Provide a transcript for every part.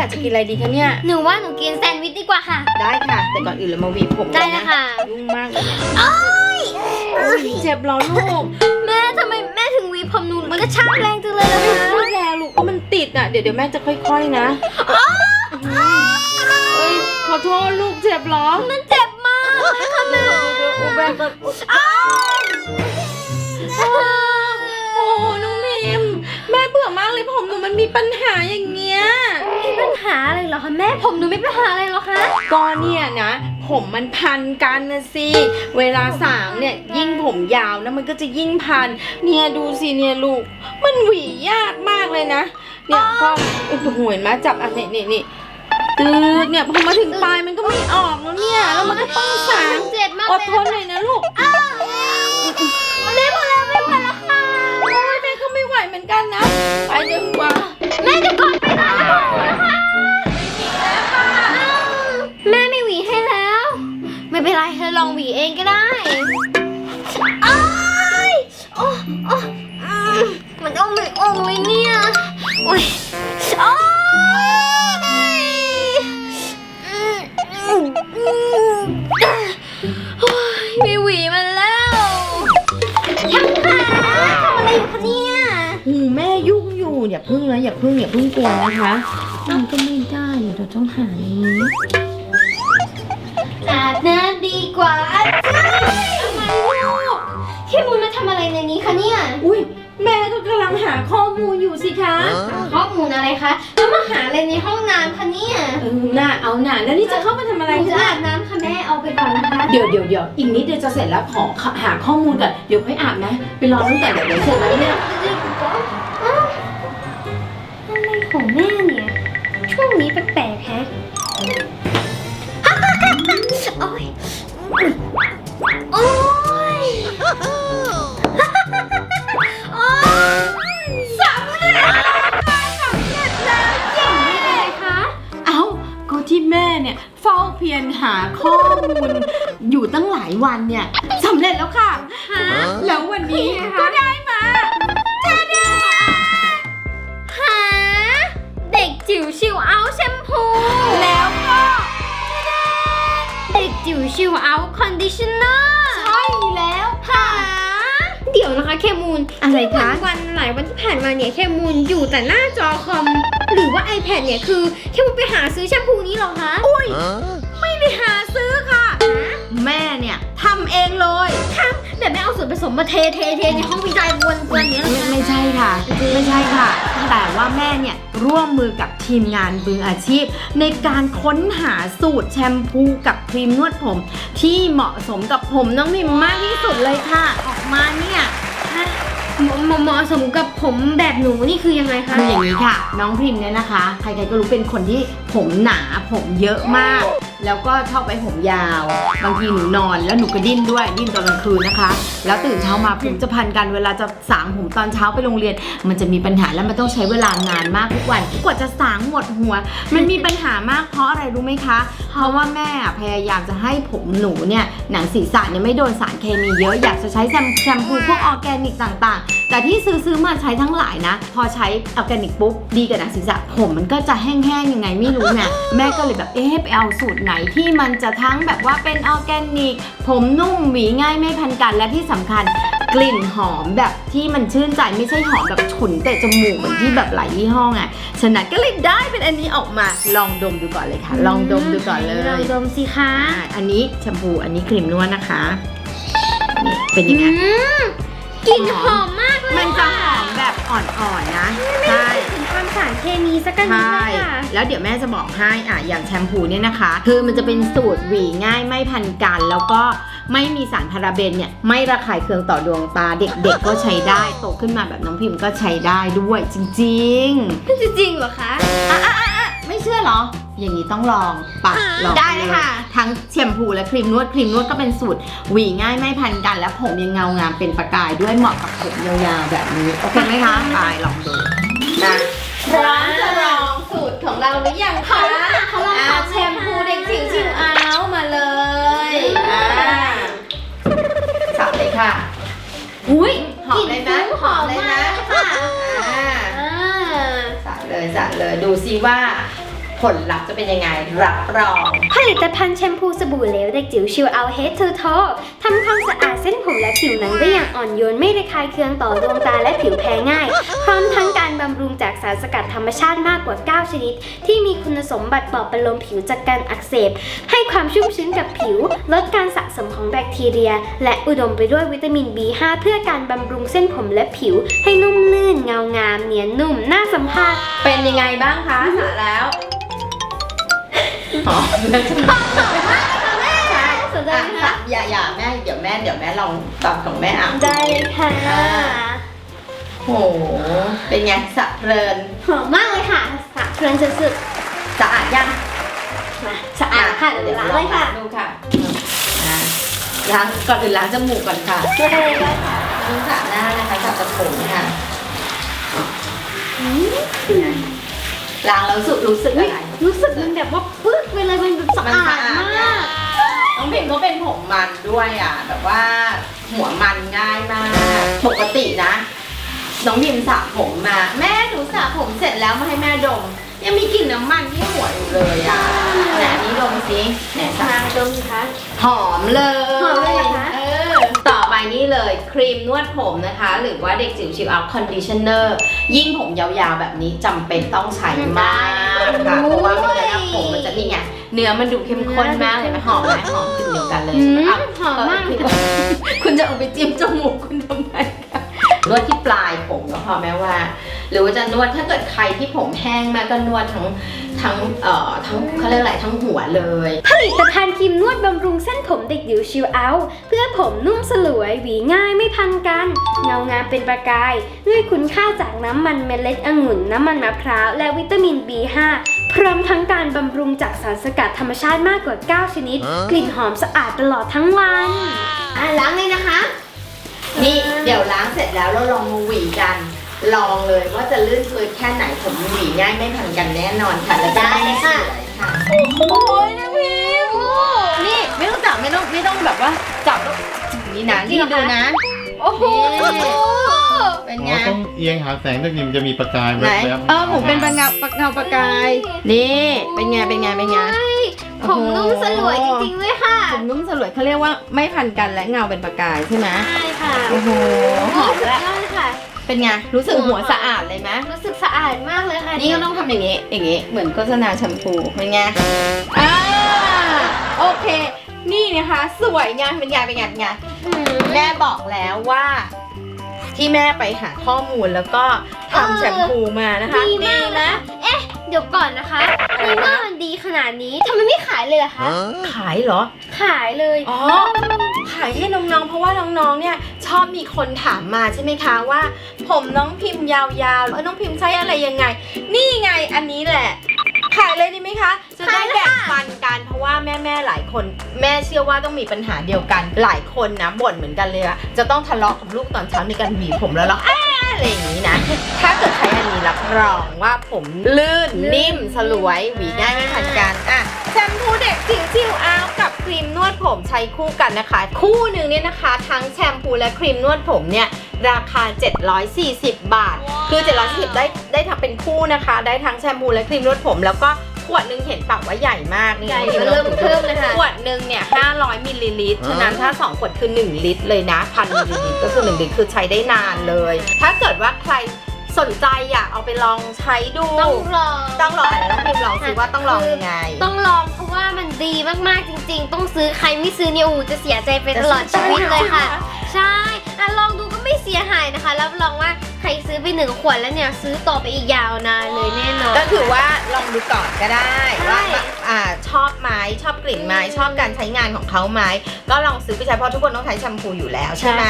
อยากจะกินอะไรดีคะเนี่ย หนูว่าหนูกินแซนด์วิชดีกว่าค่ะ ได้ค่ะ แต่ก่อนอื่นเรามาหวีผมได้ก่อนเลนะยค่ะยุ่งมากเลยอุ๊ยเจ็บเหรอลูกแม่ทำไมแม่ถึงหวีผมหนูมันก็ช่างแรงจังเลยล่ะคะไม่แรงลูกก็มันติดอะ เดี๋ยวเดี๋ยวแม่จะค่อยๆนะเอ้ยขอโทษลูกเจ็บเหรอมันเจ็บมากเลยค่ะแม่เดี๋ยวอุแบงก็โอ้น้องพิม แม่เบื่อมากเลยผมหนูมันมีปัญหาอย่างเงี้ย มีปัญหาอะไรเหรอคะแม่ผมหนูไม่มีปัญหาอะไรเหรอคะก็เนี่ยนะ ผมมันพันกันนะสิ เวลาสางเนี่ยยิ่งผมยาวนะมันก็จะยิ่งพัน เนี่ยดูสิเนี่ยลูก มันหวียากมากเลยนะ เนี่ยก็โอ้โหเห็นไหมจับอะนี่นี่นี่ตืดเนี่ยพอมาถึงปลายมันก็ไม่ออกแล้วเนี่ยแล้วมันก็ต้องสาง เจ็บมากอเลดยทน ลองหวีเองก็ได้อ้ายโอ้โอ้อืมมันต้องไม่ออกเลยเนี่ยโอ้ยโอ้ยอืมอืมอืมโอ้ยไม่หวีมันแล้วยังค่ะทำอะไรอยู่คะเนี่ยหูแม่ยุ่งอยู่อย่าพึ่งนะอย่าพึ่งอย่าพึ่งกลัวนะคะมันก็ไม่ได้เดี๋ยวเราต้องหานี้ อาบน้ำดีกว่าอะไรลูกพี่มูลมาทำอะไรในนี้คะเนี่ย อุ้ยแม่ก็กำลังหาข้อมูลอยู่สิคะข้อมูลอะไรคะ แล้วมาหาอะไรในห้องน้ำคะเนี่ยเออน่าเอาหน่าแล้วนี่จะเข้ามาทำอะไรหนูจะคะอาบน้ำค่ะแม่เอาไปก่อนนะคะ เดี๋ยวเดี๋ยวเดี๋ยวอีกนิดเดียวจะเสร็จแล้วขอหาข้อมูลก่อนเดี๋ยวค่อยอาบนะไปรอตั้งแต่เดี๋ยวเดี๋ยวเสร็จแล้วเนี่ยอ้าวอะไรของแม่เนี่ย ช่วงนี้แปลก โอ้ยโอ้ยโอ้ยสำเร็จสำเร็จแล้วเย้คะ เอ้าก็ที่แม่เนี่ยเฝ้าเพียรหาข้อมูล อยู่ตั้งหลายวันเนี่ยสำเร็จแล้วค่ะฮะแล้ววันนี้นี่ไงคะ จิ๋วชิวเอาท์คอนดิชเนอร์ใช่แล้วหาเดี๋ยวนะคะเคมูลอะไรคะ วันๆหลายวันที่ผ่านมาเนี่ยเคมูลอยู่แต่หน้าจอคอมหรือว่า iPad เนี่ยคือเคมูลไปหาซื้อแชมพูนี้เหรอคะ อุ้ย ไม่ได้หาซื้อค่ะ แม่เนี่ยทำเองเลย แบบไม่เอาส่วนผสมมาเทเทเทในห้องวิจัยวนๆอย่างเงี้ยเหรอไม่คะไม่ใช่ค่ะ ไม่ใช่ค่ะ แต่ว่าแม่เนี่ยร่วมมือกับทีมงานมืออาชีพ ในการค้นหาสูตรแชมพูกับครีมนวดผม ที่เหมาะสมกับผมน้องพิมมากที่สุดเลยค่ะ ออกมาเนี่ยเหมาะเหมาะเหมาะสมกับผมแบบหนูนี่คือยังไงคะ คืออย่างนี้ค่ะ น้องพิมเนี่ยนะคะ ใครๆก็รู้เป็นคนที่ผมหนาผมเยอะมาก แล้วก็ชอบไปผมยาว บางทีหนูนอนแล้วหนูก็ดิ้นด้วยดิ้นตอนกลางคืนนะคะ แล้วตื่นเช้ามาผมจะพันกันเวลาจะสางผมตอนเช้าไปโรงเรียน มันจะมีปัญหาแล้วมันต้องใช้เวลานานมากทุกวันกว่าจะสางหมดหัว มันมีปัญหามากเพราะอะไรรู้ไหมคะ เพราะว่าแม่พยายามจะให้ผมหนูเนี่ยหนังศีรษะเนี่ยไม่โดนสารเคมีเยอะอยากจะใช้แชมพูพวกออร์แกนิกต่างๆ แต่ที่ซื้อซื้อมาใช้ทั้งหลายนะ พอใช้ออร์แกนิกปุ๊บดีกับหนังศีรษะผมมันก็จะแห้งๆยังไงไม่รู้ไงแม่ก็เลยแบบเอ๊ะไปเอาสูตรไหนที่มันจะทั้งแบบว่าเป็นออร์แกนิก ผมนุ่มหวีง่ายไม่พันกันและที่สำคัญกลิ่นหอมแบบที่มันชื่นใจไม่ใช่หอมแบบฉุนเตะจมูกเหมือนที่แบบหลายยี่ห้อไงฉะนั้นก็เลยได้เป็นอันนี้ออกมาลองดมดูก่อนเลยค่ะ ลองดมดูก่อนเลลองยดมสิคะอ่าอันนี้แชมพูอันนี้ครีมนวดนะคะนี่เป็นยังไง อืมกลิ่นหอมมากเลยมันจะหอมแบบอ่อนๆนะใช่ถึงความ สารเคมีสักกันนิดใช่ เลยค่ะ แล้วเดี๋ยวแม่จะบอกให้อะอย่างแชมพูเนี่ยนะคะ คือมันจะเป็นสูตรหวีง่ายไม่พันกัน แล้วก็ไม่มีสารพาราเบนเนี่ยไม่ระคายเคืองต่อดวงตาเด็กๆก็ใช้ได้โตขึ้นมาแบบน้องพิมพ์ก็ใช้ได้ด้วยจริง ๆ จริงๆเหรอคะ ไม่เชื่อเหรอ อย่างนี้ต้องลองปะลองได้เลยค่ะ ทั้งแชมพูและครีมนวด ครีมนวดก็เป็นสูตรหวีง่ายไม่พันกัน และผมยังเงางามเป็นประกายด้วยเหมาะกับผมยาวๆแบบนี้ โอเคไหมคะ ไปลองดูนะพ ร้อมจะลองสูตรของเราหรือยังคะเขาลองอ่าขอแชมพูเด็กจิ๋วชิวเอามาเลยอ่าสับเลยค่ะอุ้ยหอมเลยนะหอมเลยมานะกค่ะอ่า อ่าสะเลยสะเลยดูซิว่า ผลลัพธ์จะเป็นยังไง รับรอง ผลิตภัณฑ์แชมพูสบู่เหลวเด็กจิ๋วชิวเอาเฮดทูโททำความสะอาดเส้นผมและผิวหนังได้อย่างอ่อนโยน ไม่ระคายเคืองต่อดวงตาและผิวแพ้ง่าย พร้อมทั้งการบำรุงจากสารสกัดธรรมชาติมากกว่า 9 ชนิด ที่มีคุณสมบัติปลอบประโลมผิวจากการอักเสบ ให้ความชุ่มชื้นกับผิว ลดการสะสมของแบคทีเรีย และอุดมไปด้วยวิตามิน B5 เพื่อการบำรุงเส้นผมและผิว ให้นุ่มลื่นเงางามเนียนนุ่มน่าสัมผัสเป็นยังไงบ้างคะสระแล้ว หอมแล้วใช่ไหมใช่สนใจไหมคะอะอย่าอย่าแม่เดี๋ยวแม่เดี๋ยวแม่ลองตอบของแม่อะได้เลยค่ะโหเป็นไงสะเพลินหอมมากเลยค่ะสะเพลินสุดสะอาดยังๆมาสะอาดค่ะเดี๋ยวล้างเลยค่ะดูค่ะอะล้างก่อนอื่นล้างจมูกก่อนค่ะช่วยเลยได้ค่ะต้องสระหน้านะคะสระกระผมค่ะ ล้างแล้วรู้สึกรู้สึกอะไรรู้สึกมันแบบว่าปึ๊กไปเลยมันแบบสะมันอาสะดอาดมากน้องพิมก็เป็นผมมันด้วยอะ แบบว่าหัวมันง่ายมาก ปกตินะ น้องพิมสระผมมา แม่หนูสระผมเสร็จแล้วมาให้แม่ดม ยังมีกลิ่นน้ำมันที่หัวอยู่เลยอะไหนอันนี้ดมสิไหนสระมาดมสิคะหอมเลยหอมเลย เลยครีมนวดผมนะคะ หรือว่าเด็กจิ๋วชิวเอาคอนดิชเนอร์ยิ่งผมยาวๆแบบนี้จำเป็นต้องใช้มากค่ะเพราะว่าไม่งั้นนะผมมันจะนี่ไงเนื้อมันดูเข้มข้นมากเลยไหมหอมไหมหอมกลิ่นเดียวกันเลยอืใช่ไหมมอะหอมมากคุณคุณจะเอาไปจิ้มจมูกคุณทำไมคะ นวดที่ปลายผมก็พอแม้ว่า หรือว่าจะนวดถ้าเกิดใครที่ผมแห้งมากก็นวดทั้งทั้งเอ่อทั้งเขาเรียกอะไรทั้งหัวเลย ผลิตภัณฑ์ครีมนวดบำรุงเส้นผมเด็กดิวชิวเอาท์เพื่อผมนุ่มสลวยหวีง่ายไม่พันกัน เงางามเป็นประกาย ด้วยคุณค่าจากน้ำมันเมล็ดองุ่น น้ำมันมะพร้าว และวิตามิน B5 พร้อมทั้งการบำรุงจากสารสกัดธรรมชาติมากกว่า 9 ชนิด กลิ่นหอมสะอาดตลอดทั้งวัน อะล้างเลยนะคะ นี่เดี๋ยวล้างเสร็จแล้วเราลองมาหวีกัน ลองเลยว่าจะลื่นเปื้อนแค่ไหนผมหวีง่ายไม่พันกันแน่นอนค่ะและจะได้เลยค่ะสวยค่ะโอ้ยนะพิมนี่ไม่ต้องจับไม่ต้องไม่ต้องแบบว่าจับแล้วนี่นะจริงนี่เหรอคะดูนะ โอ้โห เป็นอ๋ไง อต้องเอียงหาแสงด้วยนี่มันจะมีประกายไหนแวบๆเออหมูเป็นประเงาประเงาประกาย นี่ เป็นไง เป็นไง เป็นไง ผมนุ่มสลวยจริงๆเลยค่ะ ผมนุ่มสลวยเขาเรียกว่าไม่พันกันและเงาเป็นประกายใช่ไหมใช่ค่ะ โอ้โหหอมสุดแล้วยอดเลยค่ะ เป็นไง รู้สึกหัวสะอาดเลยไหมรู้สึกสะอาดมากเลยค่ะนี่ก็ต้องทำอย่างนี้ อย่างนี้ เหมือนโฆษณาแชมพู เป็นไง อ่า โอเค นี่นะคะ สวยงามเป็นไงเป็นไงเป็นไง อืม แม่บอกแล้วว่า ที่แม่ไปหาข้อมูลแล้วก็ทำแชมพูมานะคะดีมากนะ เอ๊ะเดี๋ยวก่อนนะคะในเมื่อมันดีขนาดนี้ทำไมไม่ขายเลยอะคะ ขายเหรอ ขายเลย อ๋อ ขายให้น้องๆ เพราะว่าน้องๆ เนี่ยชอบมีคนถามมาใช่ไหมคะว่า ผมน้องพิมพ์ยาวๆเออน้องพิมพ์ใช้อะไรยังไง นี่ไงอันนี้แหละ ขายเลยดีไหมคะ จะได้แบ่งปันกันเพราะว่าแม่ๆ หลายคน แม่เชื่อว่าต้องมีปัญหาเดียวกัน หลายคนนะบ่นเหมือนกันเลยอะจะต้องทะเลาะกับลูกตอนเช้าในการหวีผมแล้วร้อง อ้าอะไรอย่างนี้นะ ถ้าเกิดใช้อันนี้รับรองว่าผมลื่นนิ่มสลวยหวีง่ายไม่พันกันอะแชมพูเด็กจิ๋วจิ๋วอ้าวกับครีมนวดผมใช้คู่กันนะคะ คู่หนึ่งเนี่ยนะคะ ทั้งแชมพูและครีมนวดผมเนี่ยราคา 740 บาท คือ 740 ได้ได้ทั้งเป็นคู่นะคะ ได้ทั้งแชมพูและครีมนวดผมแล้วก็ข วดหนึ่งเห็นปากว่าใหญ่มากนี่ใหญ่น้องพิมาลเริ่องมดูเพิ่มเลยค่ะขวดหนึ่งเนี่ย500มิลลิลิตรฉะนั้นถ้า 2 ขวดคือ 1 ลิตรเลยนะพันมิลลิลิตรก็คือ 1 ลิตรคือใช้ได้นานเลย ถ้าเกิดว่าใครสนใจอยากเอาไปลองใช้ดูต้องลองต้องลองอะไรต้องพิมพ์ลองสิว่าต้องลองยังไง ต้องลองเพราะว่ามันดีมากๆจริง ๆ ต้องซื้อใครไม่ซื้อเนี่ยอูจะเสียใจไปตลอดชีวิตเลยค่ะ ใช่อะลองดูก็ไม่เสียหายนะคะรับรองว่าใครซื้อไป หนึ่งขวดแล้วเนี่ยซื้อต่อไปอีกยาวนานเลยแน่นอน ก็คือว่าลองดูก่อนก็ได้ใช่ว่าอ่าชอบไหมชอบกลิ่นไหมชอบการใช้งานของเขาไหมก็ลองซื้อไปใช้เพราะทุกคนต้องใช้แชมพูอยู่แล้วใช่ไหม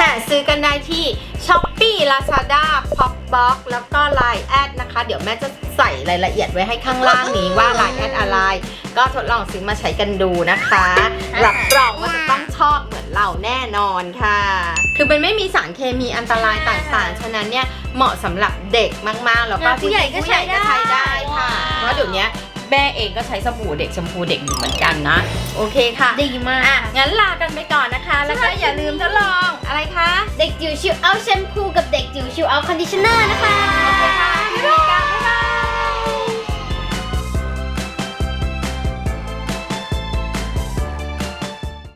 หาซื้อกันได้ที่ s h อ p e e Lazada Popbox แล้วก็ Line แอดนะคะ เดี๋ยวแม่จะใส่รายละเอียดไว้ให้ข้างล่างนี้ว่า Line แอดอะไร ก็ทดลองซื้อมาใช้กันดูนะคะรับรองว่าจะต้องชอบเหมือน เราแน่นอนค่ะ คือมันไม่มีสารเคมีอันตรายต่างๆ ฉะนั้นเนี่ยเหมาะสำหรับเด็กมากๆ แล้วก็ผู้ใหญ่ก็ใช้ได้ผู้ใหญ่ก็ใช้ได้ค่ะ เพราะเดี๋ยวนี้แม่เองก็ใช้สบู่เด็กแชมพูเด็กอยู่เหมือนกันนะ โอเคค่ะ ดีมากอะงั้นลากันไปก่อนนะคะ แล้วก็อย่าลืมทดลองอะไรคะ เด็กจิ๋วชิวเอาแชมพูกับเด็กจิ๋วชิวเอาคอนดิชเนอร์นะคะ โอเคค่ะบ๊ายบาย